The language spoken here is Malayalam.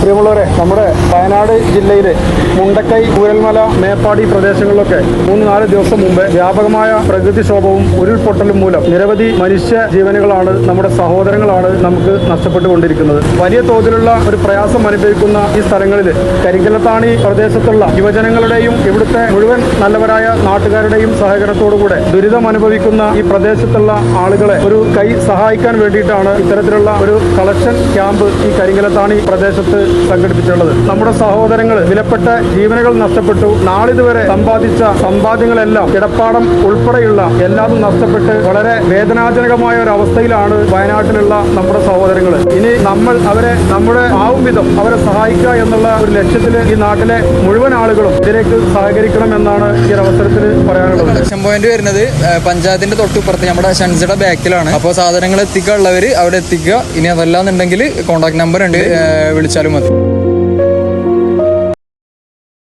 പ്രിയമുള്ളവരെ നമ്മുടെ വയനാട് ജില്ലയിലെ മുണ്ടക്കൈ ഊരൽമല മേപ്പാടി പ്രദേശങ്ങളിലൊക്കെ മൂന്ന് നാല് ദിവസം മുമ്പ് വ്യാപകമായ പ്രകൃതിക്ഷോഭവും ഉരുൾപൊട്ടലും മൂലം നിരവധി മനുഷ്യ ജീവനുകളാണ് നമ്മുടെ സഹോദരങ്ങളാണ് നമുക്ക് നഷ്ടപ്പെട്ടുകൊണ്ടിരിക്കുന്നത്. വലിയ തോതിലുള്ള ഒരു പ്രയാസം അനുഭവിക്കുന്ന ഈ സ്ഥലങ്ങളിൽ കരിങ്കലത്താണി പ്രദേശത്തുള്ള യുവജനങ്ങളുടെയും ഇവിടുത്തെ മുഴുവൻ നല്ലവരായ നാട്ടുകാരുടെയും സഹകരണത്തോടുകൂടെ ദുരിതം അനുഭവിക്കുന്ന ഈ പ്രദേശത്തുള്ള ആളുകളെ ഒരു കൈ സഹായിക്കാൻ വേണ്ടിയിട്ടാണ് ഇത്തരത്തിലുള്ള ഒരു കളക്ഷൻ ക്യാമ്പ് ഈ കരിങ്കലത്താണി പ്രദേശത്ത് സംഘടിപ്പിച്ചിട്ടുള്ളത്. നമ്മുടെ സഹോദരങ്ങൾ വിലപ്പെട്ട ജീവനുകൾ നഷ്ടപ്പെട്ടു. നാളിതുവരെ സമ്പാദിച്ച സമ്പാദ്യങ്ങളെല്ലാം കിടപ്പാടം ഉൾപ്പെടെയുള്ള എല്ലാം നഷ്ടപ്പെട്ട് വളരെ വേദനാജനകമായ ഒരു അവസ്ഥയിലാണ് വയനാട്ടിലുള്ള നമ്മുടെ സഹോദരങ്ങൾ. ഇനി നമ്മൾ അവരെ നമ്മുടെ ആവും വിധം അവരെ സഹായിക്കുക എന്നുള്ള ഒരു ലക്ഷ്യത്തിൽ ഈ നാട്ടിലെ മുഴുവൻ ആളുകളും ഇതിലേക്ക് സഹകരിക്കണം എന്നാണ് ഈ ഒരു അവസരത്തിൽ പറയാനുള്ളത്. ലക്ഷം പോയിന്റ് വരുന്നത് പഞ്ചായത്തിന്റെ തൊട്ടുപുറത്ത് നമ്മുടെ ഷൻസിയുടെ ബാക്കിലാണ്. അപ്പോൾ സാധനങ്ങൾ എത്തിക്കാനുള്ളവർ അവിടെ എത്തിക്കുക. ഇനി അതല്ലാന്നുണ്ടെങ്കിൽ കോൺടാക്ട് നമ്പർ ഉണ്ട്. വിളിച്ചാലും nothing.